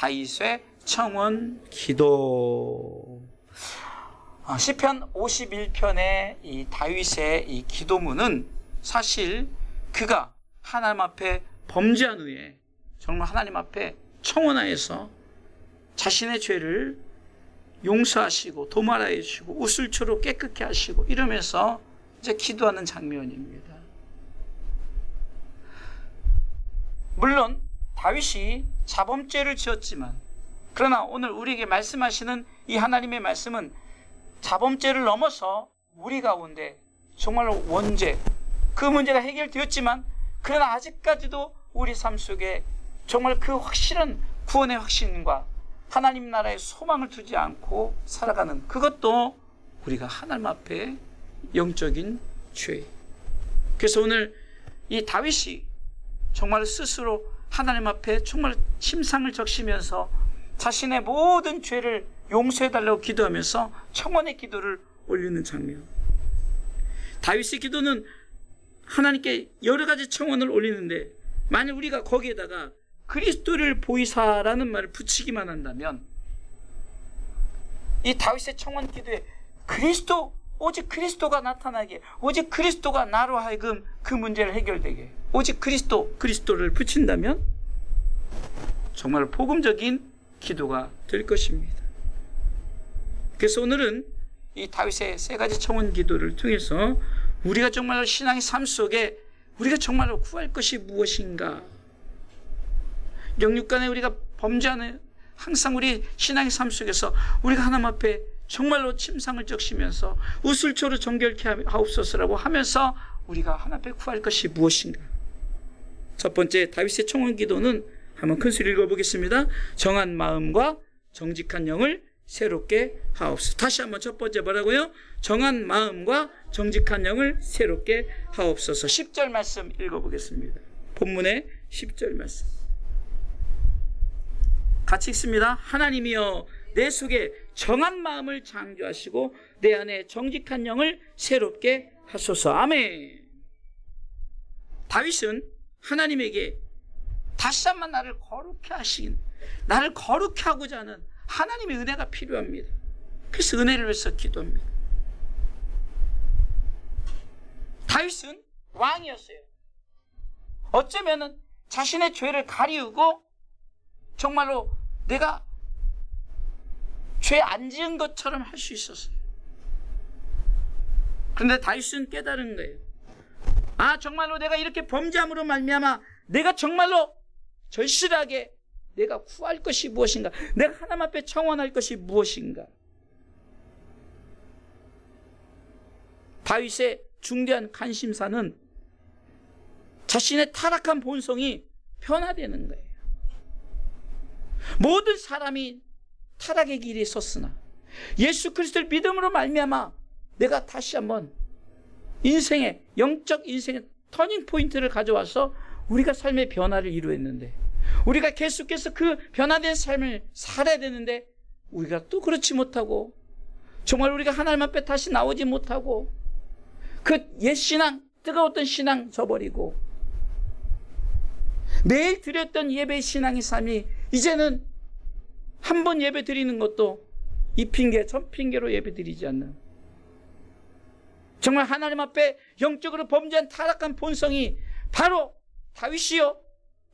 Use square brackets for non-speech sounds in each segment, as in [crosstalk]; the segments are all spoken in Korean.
다윗의 청원 기도. 아, 시편 51편의 이 다윗의 이 기도문은 사실 그가 하나님 앞에 범죄한 후에 정말 하나님 앞에 청원하여서 자신의 죄를 용서하시고 도말하여 주시고 우슬초로 깨끗게 하시고 이러면서 이제 기도하는 장면입니다. 물론 다윗이 자범죄를 지었지만 그러나 오늘 우리에게 말씀하시는 이 하나님의 말씀은 자범죄를 넘어서 우리 가운데 정말로 원죄 그 문제가 해결되었지만 그러나 아직까지도 우리 삶 속에 정말 그 확실한 구원의 확신과 하나님 나라의 소망을 두지 않고 살아가는 그것도 우리가 하나님 앞에 영적인 죄. 그래서 오늘 이 다윗이 정말 스스로 하나님 앞에 정말 침상을 적시면서 자신의 모든 죄를 용서해달라고 기도하면서 청원의 기도를 올리는 장면. 다윗의 기도는 하나님께 여러 가지 청원을 올리는데 만약 우리가 거기에다가 그리스도를 보이사라는 말을 붙이기만 한다면 이 다윗의 청원 기도에 그리스도 오직 그리스도가 나타나게 오직 그리스도가 나로 하여금 그 문제를 해결되게 오직 그리스도 그리스도를 붙인다면 정말 복음적인 기도가 될 것입니다. 그래서 오늘은 이 다윗의 세 가지 청원 기도를 통해서 우리가 정말로 신앙의 삶 속에 우리가 정말로 구할 것이 무엇인가? 영육간에 우리가 범죄하는 항상 우리 신앙의 삶 속에서 우리가 하나님 앞에 정말로 침상을 적시면서 우슬초로 정결케 하옵소서라고 하면서 우리가 하나님 앞에 구할 것이 무엇인가? 첫 번째 다윗의 청원 기도는 한번 큰 소리 읽어보겠습니다. 정한 마음과 정직한 영을 새롭게 하옵소서. 다시 한번 첫 번째 뭐라고요? 정한 마음과 정직한 영을 새롭게 하옵소서. 10절 말씀 읽어보겠습니다. 본문의 10절 말씀. 같이 읽습니다. 하나님이여 내 속에 정한 마음을 창조하시고 내 안에 정직한 영을 새롭게 하소서. 아멘. 다윗은 하나님에게 다시 한번 나를 거룩해 하신 나를 거룩해 하고자 하는 하나님의 은혜가 필요합니다. 그래서 은혜를 위해서 기도합니다. 다윗은 왕이었어요. 어쩌면은 자신의 죄를 가리우고 정말로 내가 죄 안 지은 것처럼 할 수 있었어요. 그런데 다윗은 깨달은 거예요. 아 정말로 내가 이렇게 범죄함으로 말미암아 내가 정말로 절실하게 내가 구할 것이 무엇인가? 내가 하나님 앞에 청원할 것이 무엇인가? 다윗의 중대한 관심사는 자신의 타락한 본성이 변화되는 거예요. 모든 사람이 타락의 길에 섰으나 예수 그리스도를 믿음으로 말미암아 내가 다시 한번 인생의 영적 인생의 터닝 포인트를 가져와서 우리가 삶의 변화를 이루었는데 우리가 계속해서 그 변화된 삶을 살아야 되는데 우리가 또 그렇지 못하고 정말 우리가 하나님 앞에 다시 나오지 못하고 그 옛 신앙 뜨거웠던 신앙 저버리고 매일 드렸던 예배 신앙의 삶이 이제는 한 번 예배 드리는 것도 이 핑계 저 핑계로 예배 드리지 않는 정말 하나님 앞에 영적으로 범죄한 타락한 본성이 바로 다윗이요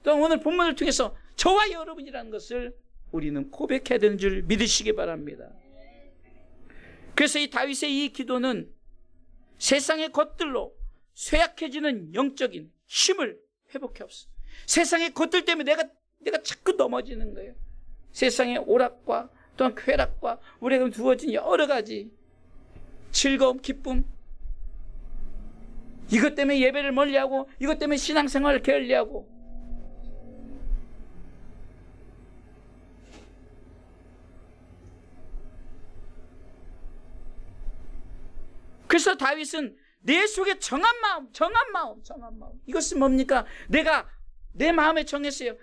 또 오늘 본문을 통해서 저와 여러분이라는 것을 우리는 고백해야 되는 줄 믿으시기 바랍니다. 그래서 이 다윗의 이 기도는 세상의 것들로 쇠약해지는 영적인 힘을 회복해 없어. 세상의 것들 때문에 내가 내가 자꾸 넘어지는 거예요. 세상의 오락과 또한 쾌락과 우리가 두어진 여러 가지 즐거움, 기쁨 이것 때문에 예배를 멀리하고 이것 때문에 신앙생활을 게을리하고 그래서 다윗은 내 속에 정한 마음, 정한 마음, 정한 마음. 이것은 뭡니까? 내가 내 마음에 정했어요.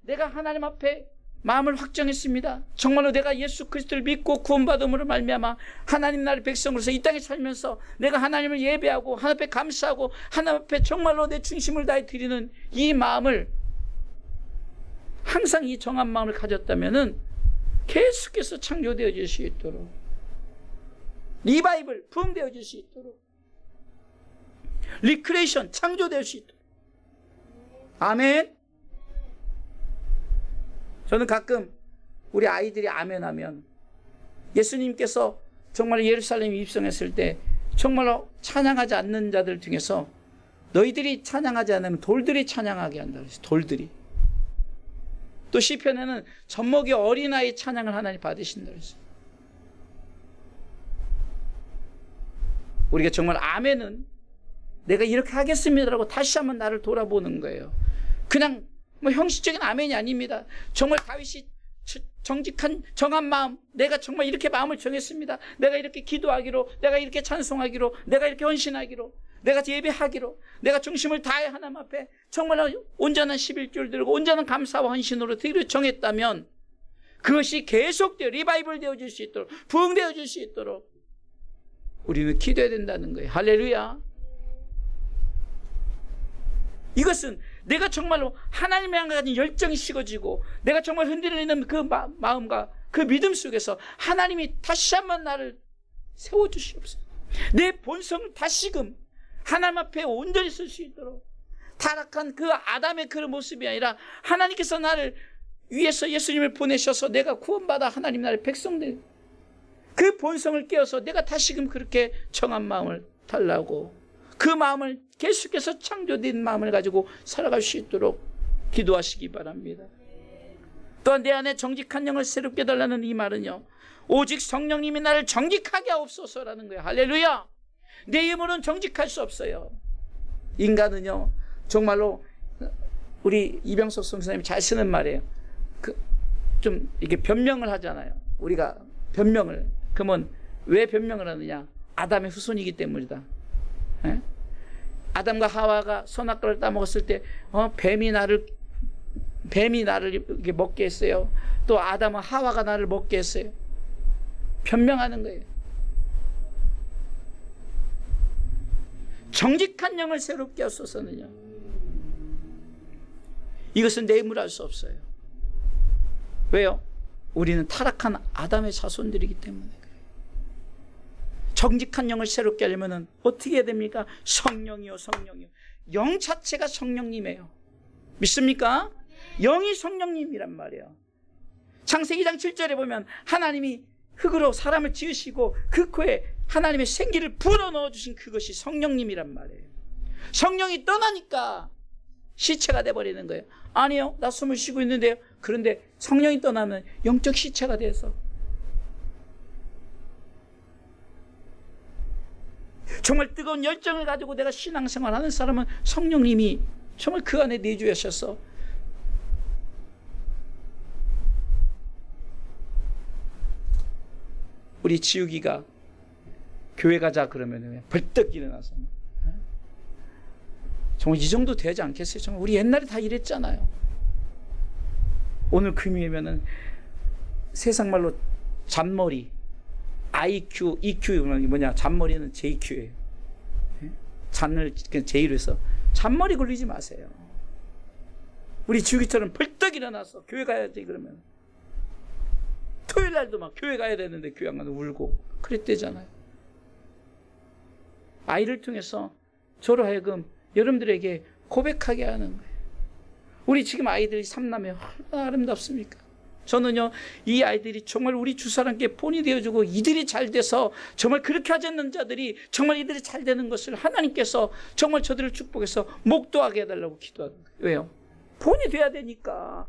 내가 하나님 앞에 마음을 확정했습니다. 정말로 내가 예수 그리스도를 믿고 구원받음으로 말미암아 하나님 나라의 백성으로서 이 땅에 살면서 내가 하나님을 예배하고 하나님 앞에 감사하고 하나님 앞에 정말로 내 중심을 다해 드리는 이 마음을 항상 이 정한 마음을 가졌다면은 계속해서 창조되어질 수 있도록 리바이블 부흥되어질 수 있도록 리크레이션 창조될 수 있도록 아멘 저는 가끔 우리 아이들이 아멘 하면 예수님께서 정말 예루살렘 입성했을 때 정말로 찬양하지 않는 자들 중에서 너희들이 찬양하지 않으면 돌들이 찬양하게 한다. 돌들이. 또 시편에는 젖먹이 어린아이 찬양을 하나님 받으신다 그랬어요. 우리가 정말 아멘은 내가 이렇게 하겠습니다라고 다시 한번 나를 돌아보는 거예요. 그냥 뭐 형식적인 아멘이 아닙니다. 정말 다윗이 정직한 정한 마음 내가 정말 이렇게 마음을 정했습니다. 내가 이렇게 기도하기로 내가 이렇게 찬송하기로 내가 이렇게 헌신하기로 내가 예배하기로 내가 중심을 다해 하나님 앞에 정말 온전한 11줄 들고 온전한 감사와 헌신으로 드리려 정했다면 그것이 계속되어 리바이벌 되어질 수 있도록 부흥되어질 수 있도록 우리는 기도해야 된다는 거예요. 할렐루야. 이것은 내가 정말로 하나님을 향해 가진 열정이 식어지고 내가 정말 흔들리는 그 마, 마음과 그 믿음 속에서 하나님이 다시 한번 나를 세워주시옵소서. 내 본성을 다시금 하나님 앞에 온전히 쓸 수 있도록 타락한 그 아담의 그런 모습이 아니라 하나님께서 나를 위해서 예수님을 보내셔서 내가 구원받아 하나님 나라의 백성들 그 본성을 깨어서 내가 다시금 그렇게 정한 마음을 달라고 그 마음을 계속해서 창조된 마음을 가지고 살아갈 수 있도록 기도하시기 바랍니다. 또한 내 안에 정직한 영을 새롭게 달라는 이 말은요. 오직 성령님이 나를 정직하게 하옵소서라는 거예요. 할렐루야. 내 힘으로는 정직할 수 없어요. 인간은요. 정말로 우리 이병석 선생님이 잘 쓰는 말이에요. 그 좀 이게 변명을 하잖아요. 우리가 변명을 그러면 왜 변명을 하느냐? 아담의 후손이기 때문이다. 예? 아담과 하와가 선악과를 따먹었을 때 어, 뱀이 나를 뱀이 나를 먹게 했어요. 또 아담과 하와가 나를 먹게 했어요. 변명하는 거예요. 정직한 영을 새롭게 하소서는요. 이것은 내 힘으로 할수 없어요. 왜요? 우리는 타락한 아담의 자손들이기 때문에. 정직한 영을 새롭게 하려면 어떻게 해야 됩니까? 성령이요, 성령이요. 영 자체가 성령님이에요. 믿습니까? 영이 성령님이란 말이에요. 창세기 2장 7절에 보면 하나님이 흙으로 사람을 지으시고 그 코에 하나님의 생기를 불어 넣어 주신 그것이 성령님이란 말이에요. 성령이 떠나니까 시체가 돼 버리는 거예요. 아니요. 나 숨을 쉬고 있는데요. 그런데 성령이 떠나면 영적 시체가 돼서 정말 뜨거운 열정을 가지고 내가 신앙생활 하는 사람은 성령님이 정말 그 안에 내주하셔서 우리 지우기가 교회 가자 그러면 벌떡 일어나서 정말 이 정도 되지 않겠어요? 정말 우리 옛날에 다 이랬잖아요. 오늘 금요일면은 세상 말로 잔머리, IQ, EQ 뭐냐? 잔머리는 JQ예요. 잔을 J로 해서 잔머리 굴리지 마세요. 우리 주기처럼 벌떡 일어나서 교회 가야지 그러면 토요일 날도 막 교회 가야 되는데 교회 안 가서 울고 그랬대잖아요. 아이를 통해서 저로 하여금 여러분들에게 고백하게 하는 거예요. 우리 지금 아이들이 삼남매 얼마나 아름답습니까? 저는요, 이 아이들이 정말 우리 주사람께 본이 되어주고 이들이 잘 돼서 정말 그렇게 하지 않는 자들이 정말 이들이 잘 되는 것을 하나님께서 정말 저들을 축복해서 목도하게 해달라고 기도하는 거예요. 왜요? 본이 돼야 되니까.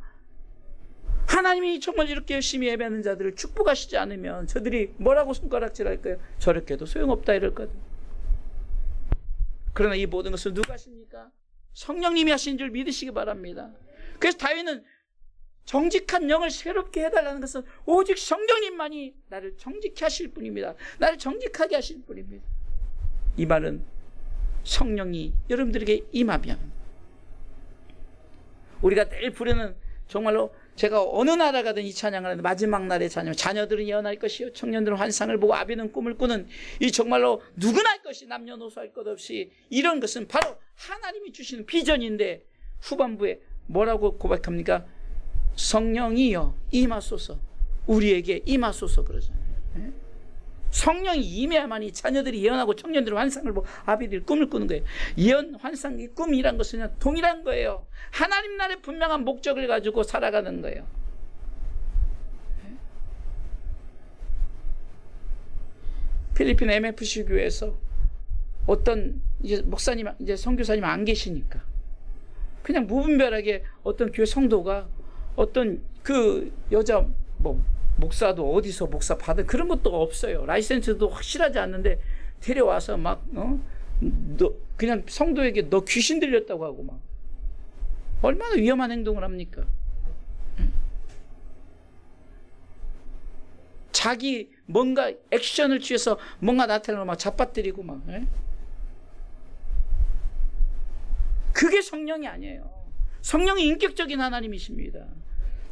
하나님이 정말 이렇게 열심히 예배하는 자들을 축복하시지 않으면 저들이 뭐라고 손가락질 할까요? 저렇게도 소용없다 이럴 거든. 그러나 이 모든 것을 누가 하십니까? 성령님이 하신 줄 믿으시기 바랍니다. 그래서 다윗은 정직한 영을 새롭게 해달라는 것은 오직 성령님만이 나를 정직히 하실 분입니다. 나를 정직하게 하실 분입니다. 이 말은 성령이 여러분들에게 임하면 우리가 늘 부르는 정말로 제가 어느 나라 가든 이 찬양을 하는데 마지막 날의 찬양 자녀들은 예언할 것이요 청년들은 환상을 보고 아비는 꿈을 꾸는 이 정말로 누구나 할 것이 남녀노소 할 것 없이 이런 것은 바로 하나님이 주시는 비전인데 후반부에 뭐라고 고백합니까? 성령이여 임하소서 우리에게 임하소서 그러잖아요. 예? 성령이 임해야만 이 자녀들이 예언하고 청년들이 환상을 보고 아비들이 꿈을 꾸는 거예요. 예언, 환상 이 꿈이란 것은 동일한 거예요. 하나님 나라의 분명한 목적을 가지고 살아가는 거예요. 예? 필리핀 MFC 교회에서 어떤 이제 목사님 이제 선교사님 안 계시니까 그냥 무분별하게 어떤 교회 성도가 어떤 그 여자 뭐 목사도 어디서 목사 받은 그런 것도 없어요. 라이센스도 확실하지 않는데 데려와서 막 어? 너 그냥 성도에게 너 귀신 들렸다고 하고 막 얼마나 위험한 행동을 합니까? 자기 뭔가 액션을 취해서 뭔가 나타내고 막 잡아뜨리고 막 예? 그게 성령이 아니에요. 성령이 인격적인 하나님이십니다.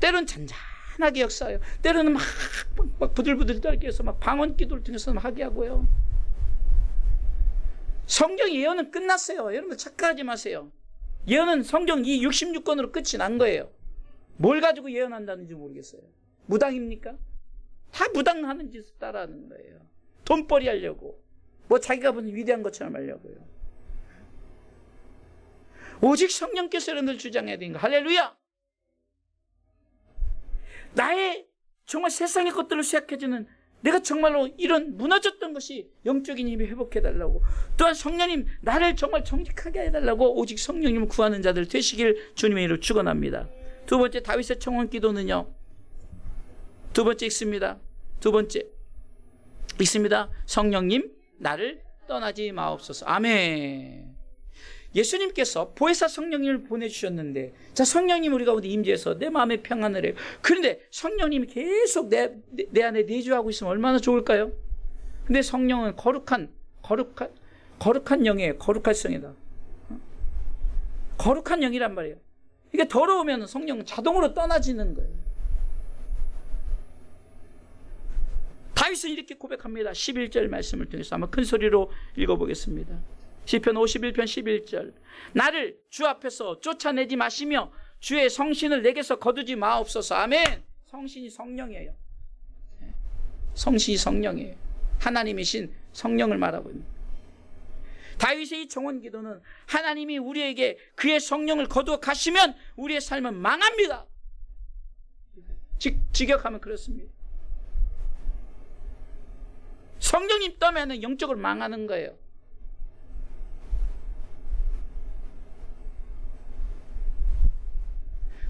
때론 잔잔하게 역사해요. 때로는 막, 막 부들부들 떨게 해서 막 방언 기도를 통해서 막 하게 하고요. 성경 예언은 끝났어요. 여러분 착각하지 마세요. 예언은 성경 이 66권으로 끝이 난 거예요. 뭘 가지고 예언한다는지 모르겠어요. 무당입니까? 다 무당하는 짓을 따라하는 거예요. 돈벌이 하려고. 뭐 자기가 무슨 위대한 것처럼 하려고요. 오직 성령께서 여러분들 주장해야 되는 거. 할렐루야! 나의 정말 세상의 것들을 생각해주는 내가 정말로 이런 무너졌던 것이 영적인 힘이 회복해달라고 또한 성령님 나를 정말 정직하게 해달라고 오직 성령님을 구하는 자들 되시길 주님의 이름으로 축원합니다. 두 번째 다윗의 청원 기도는요. 두 번째 있습니다. 두 번째 있습니다. 성령님 나를 떠나지 마옵소서. 아멘. 예수님께서 보혜사 성령님을 보내주셨는데 자 성령님 우리 가운데 임재해서 내 마음에 평안을 해요. 그런데 성령님이 계속 내, 내, 내 안에 내주하고 있으면 얼마나 좋을까요? 근데 성령은 거룩한 거룩한 거룩한 영이에요. 거룩한 성이다. 거룩한 영이란 말이에요. 이게 더러우면 성령은 자동으로 떠나지는 거예요. 다윗은 이렇게 고백합니다. 11절 말씀을 통해서 한번 큰 소리로 읽어보겠습니다. 시편 51편 11절. 나를 주 앞에서 쫓아내지 마시며 주의 성신을 내게서 거두지 마옵소서. 아멘. 성신이 성령이에요. 성신이 성령이에요. 하나님이신 성령을 말하고 있는. 다윗의 이 정원 기도는 하나님이 우리에게 그의 성령을 거두어 가시면 우리의 삶은 망합니다. 직, 직역하면 그렇습니다. 성령님 떠면 영적으로 망하는 거예요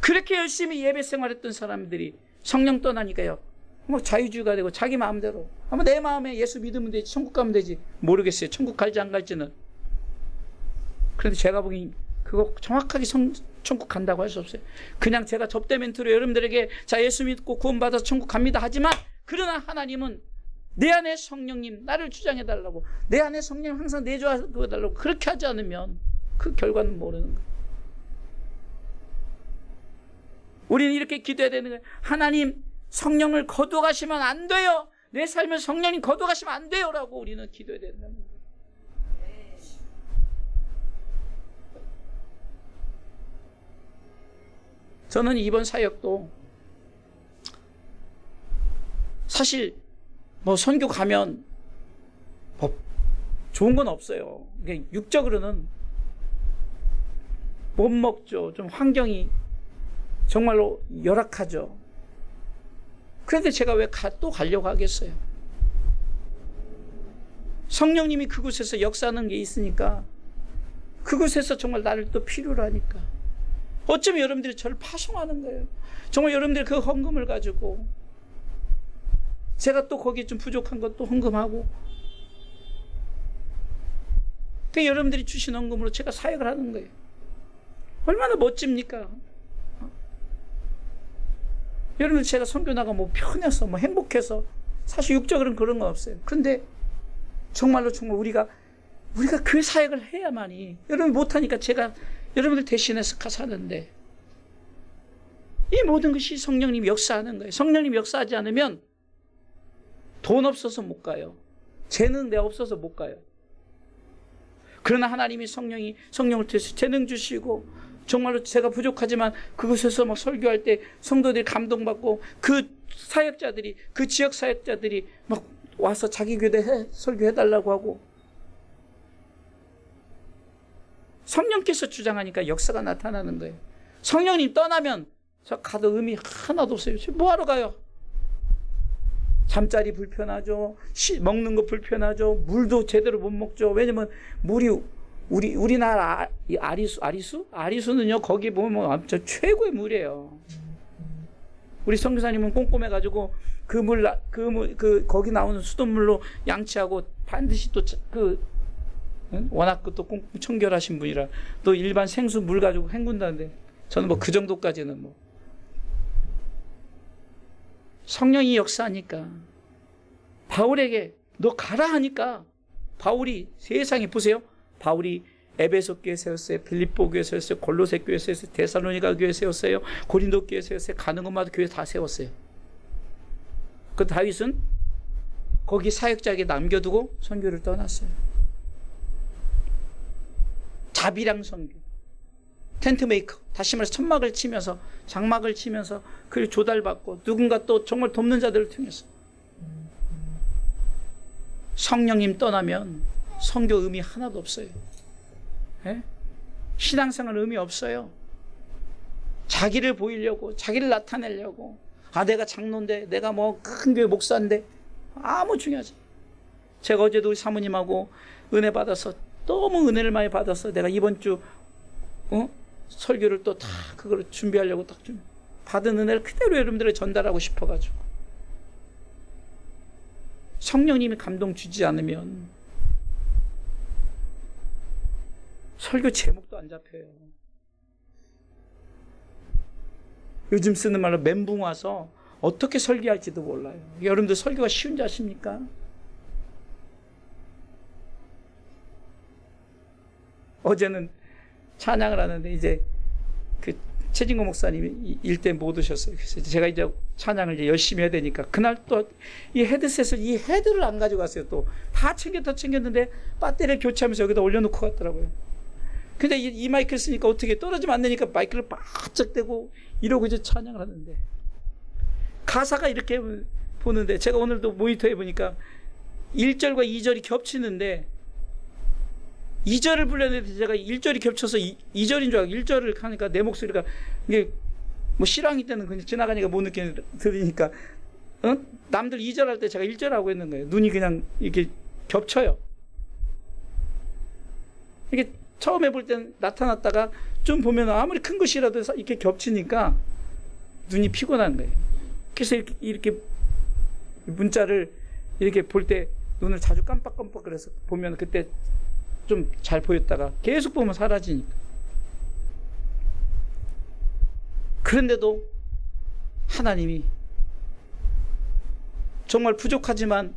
그렇게 열심히 예배 생활했던 사람들이 성령 떠나니까요. 뭐 자유주의가 되고 자기 마음대로. 아마 내 마음에 예수 믿으면 되지. 천국 가면 되지. 모르겠어요. 천국 갈지 안 갈지는. 그런데 제가 보기 그거 정확하게 성, 천국 간다고 할 수 없어요. 그냥 제가 접대 멘트로 여러분들에게 자 예수 믿고 구원받아서 천국 갑니다 하지만 그러나 하나님은 내 안에 성령님 나를 주장해 달라고 내 안에 성령 항상 내주어 달라고 그렇게 하지 않으면 그 결과는 모르는 거예요. 우리는 이렇게 기도해야 되는 거예요. 하나님, 성령을 거둬가시면 안 돼요. 내 삶을 성령이 거둬가시면 안 돼요. 라고 우리는 기도해야 되는 겁니다. 저는 이번 사역도 사실 뭐 선교 가면 뭐 좋은 건 없어요. 육적으로는 못 먹죠. 좀 환경이 정말로 열악하죠. 그런데 제가 왜 또 가려고 하겠어요? 성령님이 그곳에서 역사하는 게 있으니까 그곳에서 정말 나를 또 필요로 하니까 어쩌면 여러분들이 저를 파송하는 거예요. 정말 여러분들이 그 헌금을 가지고 제가 또 거기에 좀 부족한 것도 헌금하고 그 여러분들이 주신 헌금으로 제가 사역을 하는 거예요. 얼마나 멋집니까? 여러분 제가 선교 나가 뭐 편해서 뭐 행복해서 사실 육적으로는 그런 건 없어요. 그런데 정말로 정말 우리가 우리가 그 사역을 해야만이 여러분 못하니까 제가 여러분들 대신해서 가서 하는데 이 모든 것이 성령님 역사하는 거예요. 성령님 역사하지 않으면 돈 없어서 못 가요. 재능 내 없어서 못 가요. 그러나 하나님이 성령이 성령을 통해서 재능 주시고 정말로 제가 부족하지만 그곳에서 막 설교할 때 성도들이 감동받고 그 사역자들이 그 지역 사역자들이 막 와서 자기 교대 해, 설교해 달라고 하고 성령께서 주장하니까 역사가 나타나는 거예요. 성령님 떠나면 저 가도 의미 하나도 없어요. 뭐하러 가요? 잠자리 불편하죠. 시, 먹는 거 불편하죠. 물도 제대로 못 먹죠. 왜냐면 물이 우리 우리나라 아, 이 아리수 아리수? 아리수는요 거기 보면 뭐 아무튼 최고의 물이에요. 우리 선교사님은 꼼꼼해 가지고 그 물 그 물 그 거기 나오는 수돗물로 양치하고 반드시 또그 워낙 그또 꼼꼼 청결하신 분이라 또 일반 생수 물 가지고 헹군다는데 저는 뭐 그 정도까지는 뭐. 성령이 역사하니까. 바울에게 너 가라 하니까. 바울이 세상에 보세요. 바울이 에베소 교회 세웠어요. 빌립보 교회 세웠어요. 골로새 교회 세웠어요. 데살로니가 교회 세웠어요. 고린도 교회 세웠어요. 가는 곳마다 교회 다 세웠어요. 그 다윗은 거기 사역자에게 남겨두고 선교를 떠났어요. 자비랑 선교. 텐트 메이커. 다시 말해서 천막을 치면서 장막을 치면서 그를 조달받고 누군가 또 정말 돕는 자들을 통해서 성령님 떠나면 선교 의미 하나도 없어요. 예? 신앙생활 의미 없어요. 자기를 보이려고, 자기를 나타내려고. 아, 내가 장로인데, 내가 뭐 큰 교회 목사인데, 아무 중요하지. 제가 어제도 사모님하고 은혜 받아서 너무 은혜를 많이 받아서 내가 이번 주, 어? 설교를 또 다 그걸 준비하려고 딱 좀 받은 은혜를 그대로 여러분들에 전달하고 싶어가지고. 성령님이 감동 주지 않으면 설교 제목도 안 잡혀요. 요즘 쓰는 말로 멘붕 와서 어떻게 설교할지도 몰라요. 여러분들 설교가 쉬운지 아십니까? 어제는 찬양을 하는데 이제 그 최진구 목사님이 일대 못 오셨어요. 그래서 제가 이제 찬양을 이제 열심히 해야 되니까 그날 또 이 헤드셋을 이 헤드를 안 가지고 갔어요. 또 다 챙겨 다 챙겼는데 배터리를 교체하면서 여기다 올려놓고 갔더라고요. 근데 이, 이 마이크를 쓰니까 어떻게 떨어지면 안 되니까 마이크를 바짝 대고 이러고 이제 찬양을 하는데 가사가 이렇게 보는데 제가 오늘도 모니터에 보니까 1절과 2절이 겹치는데 2절을 불렀는데 제가 1절이 겹쳐서 2, 2절인 줄 알고 1절을 하니까 내 목소리가 이게 뭐 실황이 때는 그냥 지나가니까 못 느끼는 들으니까 어? 남들 2절 할 때 제가 1절 하고 있는 거예요. 눈이 그냥 이렇게 겹쳐요. 이게 처음에 볼땐 나타났다가 좀 보면 아무리 큰 것이라도 이렇게 겹치니까 눈이 피곤한 거예요. 그래서 이렇게, 이렇게 문자를 이렇게 볼 때 눈을 자주 깜빡깜빡 그래서 보면 그때 좀 잘 보였다가 계속 보면 사라지니까. 그런데도 하나님이 정말 부족하지만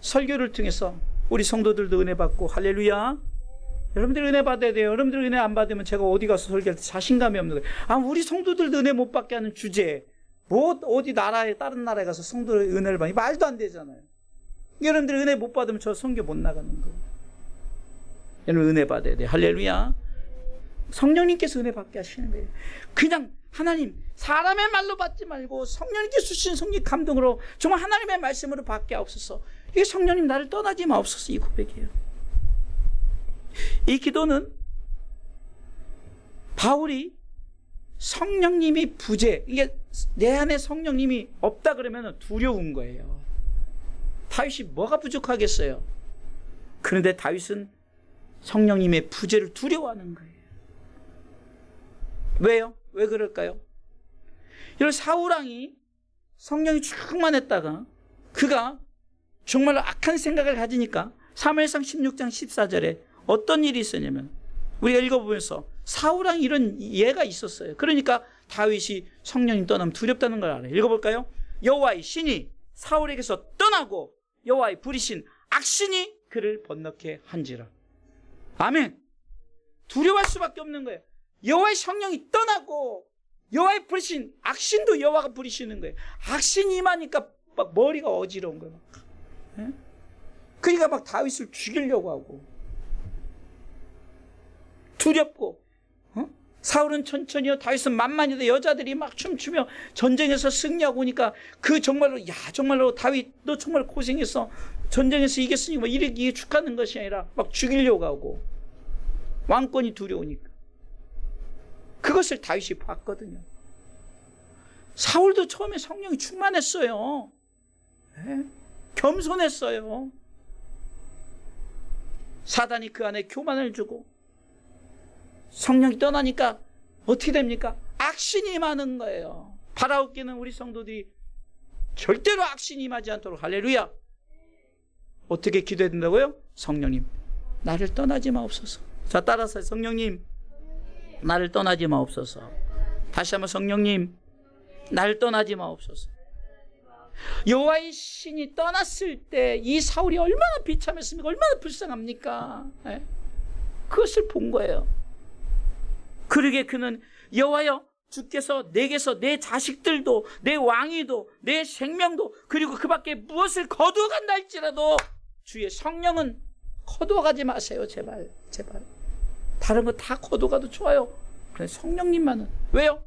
설교를 통해서 우리 성도들도 은혜 받고 할렐루야. 여러분들 은혜 받아야 돼요. 여러분들 은혜 안 받으면 제가 어디 가서 설교할 때 자신감이 없는 거예요. 아, 우리 성도들도 은혜 못 받게 하는 주제. 뭐 어디 나라에 다른 나라에 가서 성도의 은혜를 받니 말도 안 되잖아요. 여러분들 은혜 못 받으면 저 성교 못 나가는 거예요. 여러분 은혜 받아야 돼요. 할렐루야. 성령님께서 은혜 받게 하시는 거예요. 그냥 하나님 사람의 말로 받지 말고 성령님께서 주신 성령 감동으로 정말 하나님의 말씀으로 받게 하옵소서. 이게 성령님 나를 떠나지 마옵소서 이 고백이에요. 이 기도는 바울이 성령님이 부재 이게 내 안에 성령님이 없다 그러면 두려운 거예요. 다윗이 뭐가 부족하겠어요? 그런데 다윗은 성령님의 부재를 두려워하는 거예요. 왜요? 왜 그럴까요? 이런 사우랑이 성령이 충만했다가 그가 정말로 악한 생각을 가지니까 3일상 16장 14절에 어떤 일이 있었냐면 우리가 읽어보면서 사우랑 이런 예가 있었어요. 그러니까 다윗이 성령님 떠나면 두렵다는 걸 알아요. 읽어볼까요? 여호와의 신이 사울에게서 떠나고 여호와의 부리신 악신이 그를 번넣게 한지라. 아멘. 두려워할 수밖에 없는 거예요. 여호와의 성령이 떠나고 여호와의 부리신 악신도 여호와가 부리시는 거예요. 악신이 임하니까 막 머리가 어지러운 거예요. 막. 예? 그러니까 막 다윗을 죽이려고 하고 두렵고 어? 사울은 천천히요. 다윗은 만만히도 여자들이 막 춤추며 전쟁에서 승리하고 오니까 그 정말로 야 정말로 다윗 너 정말 고생했어. 전쟁에서 이겼으니 뭐 이렇게 축하하는 것이 아니라 막 죽이려고 하고 왕권이 두려우니까. 그것을 다윗이 봤거든요. 사울도 처음에 성령이 충만했어요. 예? 겸손했어요. 사단이 그 안에 교만을 주고 성령이 떠나니까 어떻게 됩니까? 악신이 많은 거예요. 바라옵기는 우리 성도들이 절대로 악신이 임하지 않도록 할렐루야. 어떻게 기도해야 된다고요? 성령님, 나를 떠나지 마옵소서. 자, 따라서 성령님, 나를 떠나지 마옵소서. 다시 한번 성령님, 나를 떠나지 마옵소서. 여호와의 신이 떠났을 때 이 사울이 얼마나 비참했습니까? 얼마나 불쌍합니까? 예? 그것을 본 거예요. 그러게 그는 여호와여 주께서 내게서 내 자식들도 내 왕위도 내 생명도 그리고 그밖에 무엇을 거두어 간다 할지라도 주의 성령은 거두어 가지 마세요. 제발 제발. 다른 거 다 거두어 가도 좋아요. 그래 성령님만은. 왜요?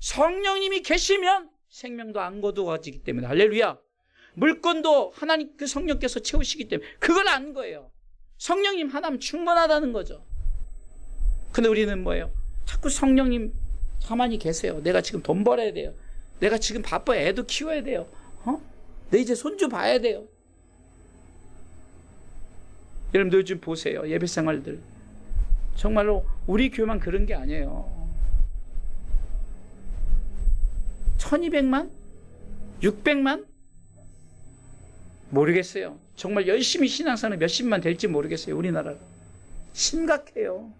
성령님이 계시면 생명도 안 거두어지기 때문에. 할렐루야. 물건도 하나님 그 성령께서 채우시기 때문에. 그걸 안 거예요. 성령님 하나면 충분하다는 거죠. 근데 우리는 뭐예요? 자꾸 성령님 가만히 계세요. 내가 지금 돈 벌어야 돼요. 내가 지금 바빠 애도 키워야 돼요. 어? 내 이제 손주 봐야 돼요. 여러분들 요즘 보세요. 예배 생활들. 정말로 우리 교회만 그런 게 아니에요. 1200만? 600만? 모르겠어요. 정말 열심히 신앙생활 몇십만 될지 모르겠어요. 우리나라가. 심각해요.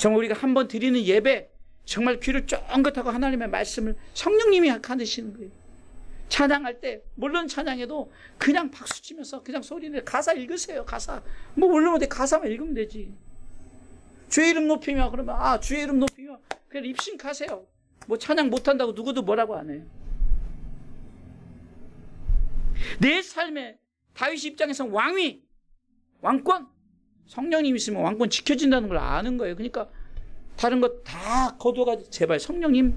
정말 우리가 한 번 드리는 예배 정말 귀를 쫑긋하고 하나님의 말씀을 성령님이 하시는 거예요. 찬양할 때 물론 찬양해도 그냥 박수 치면서 그냥 소리내 가사 읽으세요. 가사 뭐 물론 내 가사만 읽으면 되지. 주의 이름 높이며 그러면 아 주의 이름 높이며 그냥 입신가세요. 뭐 찬양 못한다고 누구도 뭐라고 안 해요. 내 삶에 다윗 입장에서 왕위 왕권 성령님 있으면 왕권 지켜진다는 걸 아는 거예요. 그러니까 다른 것 다 거둬가지고 제발 성령님,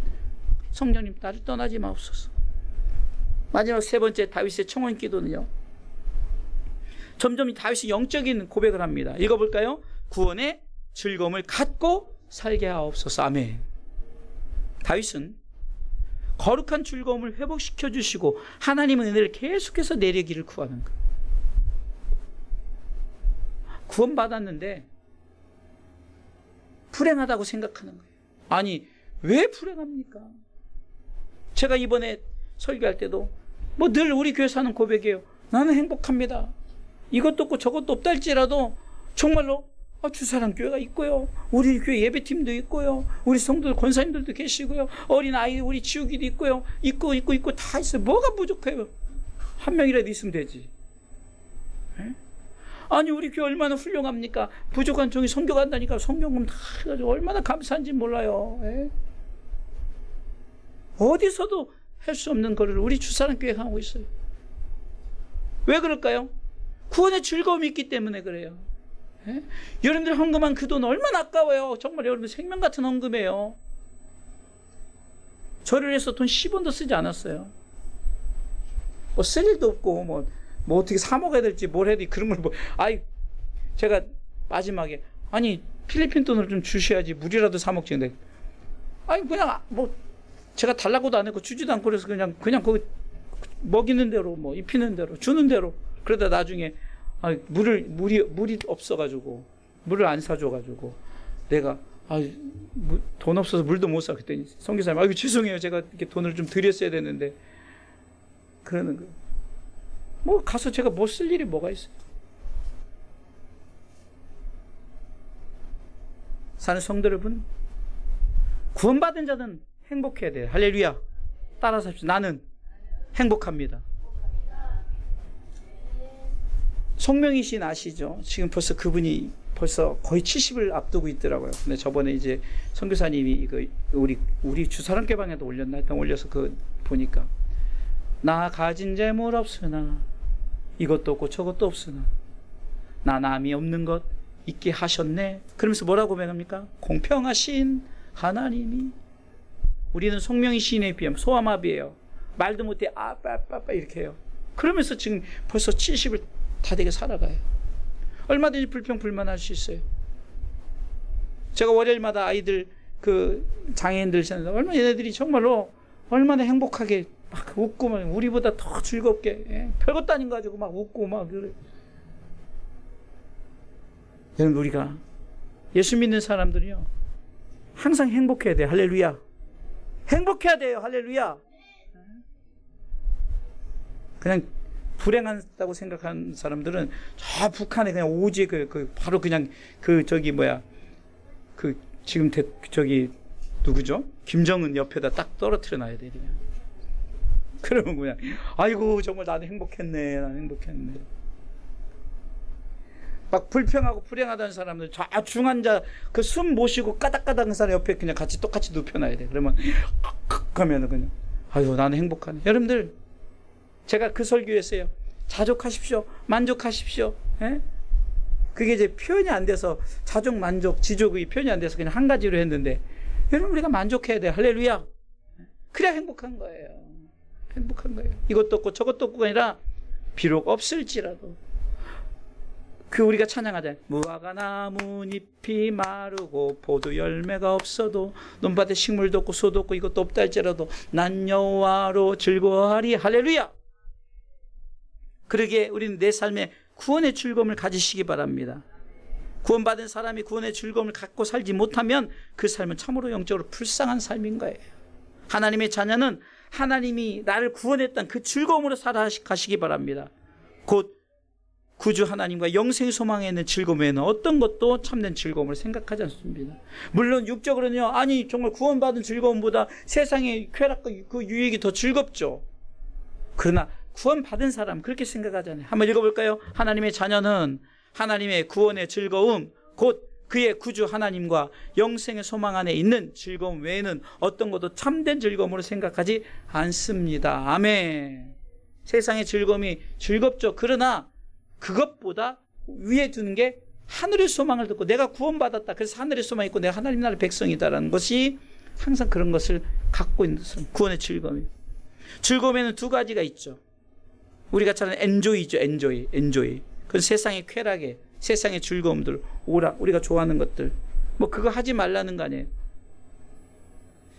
성령님 나를 떠나지 마옵소서. 마지막 세 번째 다윗의 청원 기도는요. 점점 이 다윗이 영적인 고백을 합니다. 읽어볼까요? 구원의 즐거움을 갖고 살게 하옵소서. 아멘. 다윗은 거룩한 즐거움을 회복시켜 주시고 하나님의 은혜를 계속해서 내리기를 구하는 거예요. 구원받았는데 불행하다고 생각하는 거예요. 아니, 왜 불행합니까? 제가 이번에 설교할 때도 뭐 늘 우리 교회 사는 고백이에요. 나는 행복합니다. 이것도 없고 저것도 없다 할지라도 정말로 아, 주사랑 교회가 있고요. 우리 교회 예배팀도 있고요. 우리 성도들 권사님들도 계시고요. 어린 아이 우리 지우기도 있고요. 있고 있고 있고 다 있어요. 뭐가 부족해요? 한 명이라도 있으면 되지. 에? 아니 우리 교회 얼마나 훌륭합니까? 부족한 종이 성교 간다니까 성경금 다 해가지고 얼마나 감사한지 몰라요. 에? 어디서도 할 수 없는 거를 우리 주사랑 교회 하고 있어요. 왜 그럴까요? 구원의 즐거움이 있기 때문에 그래요. 에? 여러분들 헌금한 그 돈 얼마나 아까워요. 정말 여러분 생명 같은 헌금이에요. 저를 위해서 돈 10원도 쓰지 않았어요. 뭐 쓸 일도 없고 뭐, 뭐 어떻게 사 먹어야 될지 뭘돼 그런 걸 뭐 아이 제가 마지막에 아니 필리핀 돈을 좀 주셔야지 물이라도 사 먹지 근데 아니 그냥 뭐 제가 달라고도 안 했고 주지도 않고 그래서 그냥 그냥 거기 먹이는 대로 뭐 입히는 대로 주는 대로 그러다 나중에 아, 물을 물이 물이 없어가지고 물을 안 사줘가지고 내가 아, 무- 돈 없어서 물도 못 사. 그랬더니 성기사님, 아이고 죄송해요. 제가 이렇게 돈을 좀 드렸어야 되는데 그러는 거. 뭐 가서 제가 뭐 쓸 일이 뭐가 있어요? 사는 성도 여러분, 구원받은 자는 행복해야 돼요. 할렐루야. 따라서 합시다. 나는 행복합니다. 송명희신 아시죠? 지금 벌써 그분이 벌써 거의 70을 앞두고 있더라고요. 근데 저번에 이제 선교사님이 이거 우리 우리 주사람 개방에도 올렸나 일단 올려서 그 보니까 나 가진 재물 없으나 이것도 없고 저것도 없으나 나 남이 없는 것 있게 하셨네. 그러면서 뭐라고 고백합니까? 공평하신 하나님이 우리는 송명희 시인에 비하면 소아마비예요. 말도 못해 아빠아빠 이렇게 해요. 그러면서 지금 벌써 70을 다 되게 살아가요. 얼마든지 불평 불만할 수 있어요. 제가 월요일마다 아이들 그 장애인들 지나서 얼마나 얘네들이 정말로 얼마나 행복하게 막 웃고 막 우리보다 더 즐겁게 예? 별것도 아닌 거 가지고 막 웃고 막 그래. 여러분 우리가 예수 믿는 사람들이요 항상 행복해야 돼요. 할렐루야. 행복해야 돼요. 할렐루야. 그냥 불행하다고 생각하는 사람들은 저 북한에 그냥 오지 그, 그 바로 그냥 그 저기 뭐야 그 지금 대, 저기 누구죠? 김정은 옆에다 딱 떨어뜨려 놔야 돼 그냥 [laughs] 그러면 그냥 아이고 정말 나는 행복했네 나는 행복했네. 막 불평하고 불행하다는 사람들 저 중환자 그 숨 모시고 까닥까닥 한 사람 옆에 그냥 같이 똑같이 눕혀놔야 돼. 그러면 하면은 그냥 아유 나는 행복하네. 여러분들 제가 그 설교했어요. 자족하십시오. 만족하십시오. 예? 그게 이제 표현이 안 돼서 자족 만족 지족의 표현이 안 돼서 그냥 한 가지로 했는데 여러분 우리가 만족해야 돼요 할렐루야. 그래야 행복한 거예요 행복한 거예요. 이것도 없고 저것도 없고가 아니라 비록 없을지라도 그 우리가 찬양하자. 무화과 나뭇잎이 마르고 포도 열매가 없어도 논밭에 식물도 없고 소도 없고 이것도 없다 할지라도 난 여호와로 즐거워하리. 할렐루야! 그러기에 우리는 내 삶에 구원의 즐거움을 가지시기 바랍니다. 구원받은 사람이 구원의 즐거움을 갖고 살지 못하면 그 삶은 참으로 영적으로 불쌍한 삶인 거예요. 하나님의 자녀는 하나님이 나를 구원했던 그 즐거움으로 살아가시기 바랍니다 곧 구주 하나님과 영생 소망에 있는 즐거움 외에는 어떤 것도 참된 즐거움을 생각하지 않습니다. 물론 육적으로는요. 아니 정말 구원받은 즐거움보다 세상의 쾌락과 그 유익이 더 즐겁죠. 그러나 구원받은 사람 그렇게 생각하잖아요. 한번 읽어볼까요? 하나님의 자녀는 하나님의 구원의 즐거움 곧 그의 구주 하나님과 영생의 소망 안에 있는 즐거움 외에는 어떤 것도 참된 즐거움으로 생각하지 않습니다. 아멘. 세상의 즐거움이 즐겁죠. 그러나 그것보다 위에 두는 게 하늘의 소망을 듣고 내가 구원받았다. 그래서 하늘의 소망이 있고 내가 하나님 나라의 백성이다라는 것이 항상 그런 것을 갖고 있는 사람. 구원의 즐거움이. 즐거움에는 두 가지가 있죠. 우리가 잘 아는 엔조이죠. 엔조이. 엔조이. 그 세상의 쾌락에 세상의 즐거움들, 오라, 우리가 좋아하는 것들. 뭐 그거 하지 말라는 거 아니에요.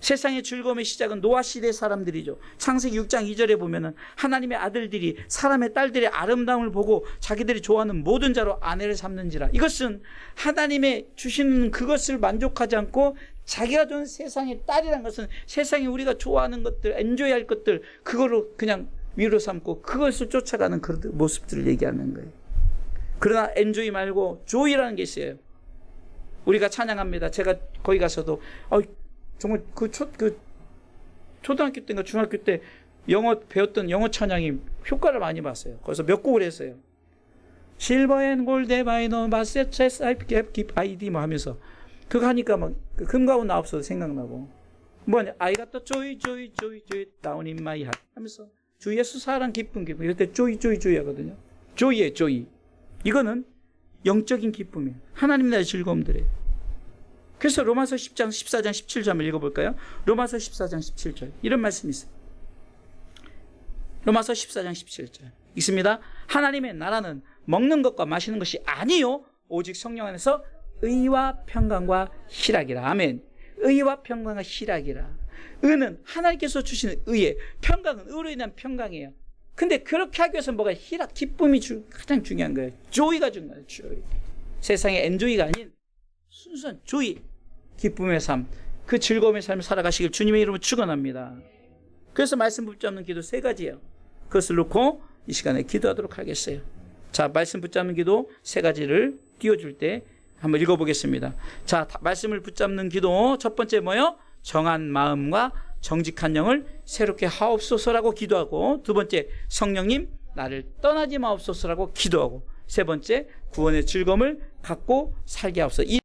세상의 즐거움의 시작은 노아 시대 사람들이죠. 창세기 6장 2절에 보면은 하나님의 아들들이 사람의 딸들의 아름다움을 보고 자기들이 좋아하는 모든 자로 아내를 삼는지라. 이것은 하나님의 주시는 그것을 만족하지 않고 자기가 좋은 세상의 딸이란 것은 세상에 우리가 좋아하는 것들, 엔조이할 것들 그거로 그냥 위로 삼고 그것을 쫓아가는 그런 모습들을 얘기하는 거예요. 그러나 엔조이 말고 조이라는 게 있어요. 우리가 찬양합니다. 제가 거기 가서도 어, 정말 그 초, 그 초등학교 때인가 중학교 때 영어 배웠던 영어 찬양이 효과를 많이 봤어요. 거기서 몇 곡을 했어요. 실버 앤 골드 바이노 마세체스 아이피 아이디 뭐 하면서 그거 하니까 막 금가운 나옵서도 생각나고 뭐냐 I got the joy joy joy joy 하면서 주 예수 사랑 기쁨 기쁨 이럴 때 joy joy joy 하거든요. joy에 joy 이거는 영적인 기쁨이에요. 하나님 나라의 즐거움들이에요. 그래서 로마서 10장 14장 17절 한번 읽어볼까요? 로마서 14장 17절 이런 말씀이 있어요. 로마서 14장 17절 있습니다. 하나님의 나라는 먹는 것과 마시는 것이 아니요 오직 성령 안에서 의와 평강과 희락이라 아멘. 의와 평강과 희락이라. 의는 하나님께서 주시는 의에 평강은 의로 인한 평강이에요. 근데 그렇게 하기 위해서 뭐가 희락, 기쁨이 주, 가장 중요한 거예요. 조이가 중요해요. 조이. 세상의 엔조이가 아닌 순수한 조이, 기쁨의 삶, 그 즐거움의 삶을 살아가시길 주님의 이름으로 축원합니다. 그래서 말씀 붙잡는 기도 세 가지예요. 그것을 놓고 이 시간에 기도하도록 하겠어요. 자, 말씀 붙잡는 기도 세 가지를 띄워줄 때 한번 읽어보겠습니다. 자, 말씀을 붙잡는 기도 첫 번째 뭐요? 정한 마음과 정직한 영을 새롭게 하옵소서라고 기도하고 두 번째 성령님 나를 떠나지 마옵소서라고 기도하고 세 번째 구원의 즐거움을 갖고 살게 하옵소서.